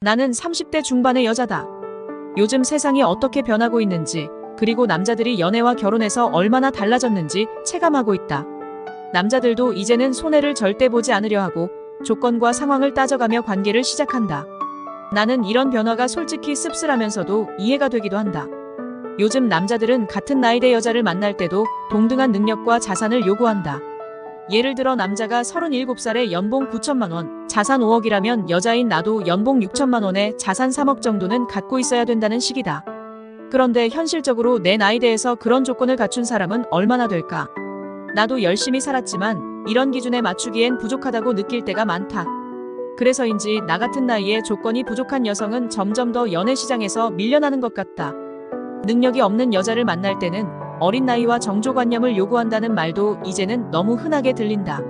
나는 30대 중반의 여자다. 요즘 세상이 어떻게 변하고 있는지, 그리고 남자들이 연애와 결혼해서 얼마나 달라졌는지 체감하고 있다. 남자들도 이제는 손해를 절대 보지 않으려 하고 조건과 상황을 따져가며 관계를 시작한다. 나는 이런 변화가 솔직히 씁쓸하면서도 이해가 되기도 한다. 요즘 남자들은 같은 나이대 여자를 만날 때도 동등한 능력과 자산을 요구한다. 예를 들어 남자가 37살에 연봉 9천만 원, 자산 5억이라면 여자인 나도 연봉 6천만 원에 자산 3억 정도는 갖고 있어야 된다는 식이다. 그런데 현실적으로 내 나이대에서 그런 조건을 갖춘 사람은 얼마나 될까? 나도 열심히 살았지만 이런 기준에 맞추기엔 부족하다고 느낄 때가 많다. 그래서인지 나 같은 나이에 조건이 부족한 여성은 점점 더 연애 시장에서 밀려나는 것 같다. 능력이 없는 여자를 만날 때는 어린 나이와 정조관념을 요구한다는 말도 이제는 너무 흔하게 들린다.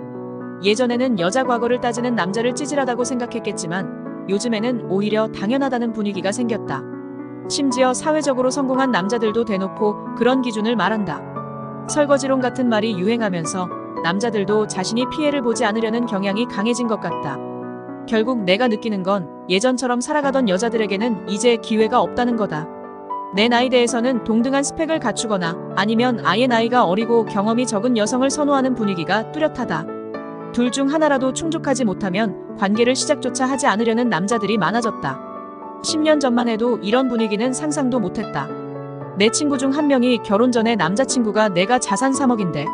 예전에는 여자 과거를 따지는 남자를 찌질하다고 생각했겠지만 요즘에는 오히려 당연하다는 분위기가 생겼다. 심지어 사회적으로 성공한 남자들도 대놓고 그런 기준을 말한다. 설거지론 같은 말이 유행하면서 남자들도 자신이 피해를 보지 않으려는 경향이 강해진 것 같다. 결국 내가 느끼는 건 예전처럼 살아가던 여자들에게는 이제 기회가 없다는 거다. 내 나이대에서는 동등한 스펙을 갖추거나 아니면 아예 나이가 어리고 경험이 적은 여성을 선호하는 분위기가 뚜렷하다. 둘 중 하나라도 충족하지 못하면 관계를 시작조차 하지 않으려는 남자들이 많아졌다. 10년 전만 해도 이런 분위기는 상상도 못했다. 내 친구 중 한 명이 결혼 전에 남자친구가 내가 자산 3억인데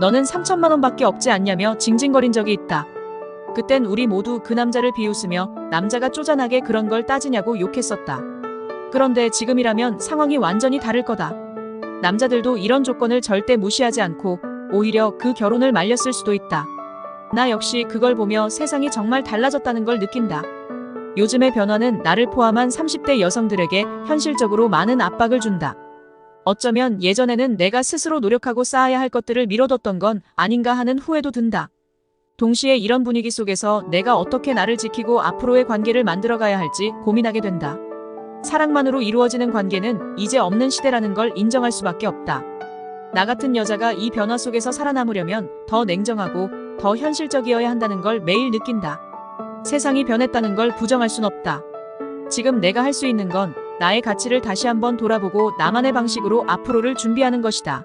너는 3천만 원밖에 없지 않냐며 징징거린 적이 있다. 그땐 우리 모두 그 남자를 비웃으며 남자가 쪼잔하게 그런 걸 따지냐고 욕했었다. 그런데 지금이라면 상황이 완전히 다를 거다. 남자들도 이런 조건을 절대 무시하지 않고 오히려 그 결혼을 말렸을 수도 있다. 나 역시 그걸 보며 세상이 정말 달라졌다는 걸 느낀다. 요즘의 변화는 나를 포함한 30대 여성들에게 현실적으로 많은 압박을 준다. 어쩌면 예전에는 내가 스스로 노력하고 쌓아야 할 것들을 미뤄뒀던 건 아닌가 하는 후회도 든다. 동시에 이런 분위기 속에서 내가 어떻게 나를 지키고 앞으로의 관계를 만들어가야 할지 고민하게 된다. 사랑만으로 이루어지는 관계는 이제 없는 시대라는 걸 인정할 수밖에 없다. 나 같은 여자가 이 변화 속에서 살아남으려면 더 냉정하고 더 현실적이어야 한다는 걸 매일 느낀다. 세상이 변했다는 걸 부정할 순 없다. 지금 내가 할 수 있는 건 나의 가치를 다시 한번 돌아보고 나만의 방식으로 앞으로를 준비하는 것이다.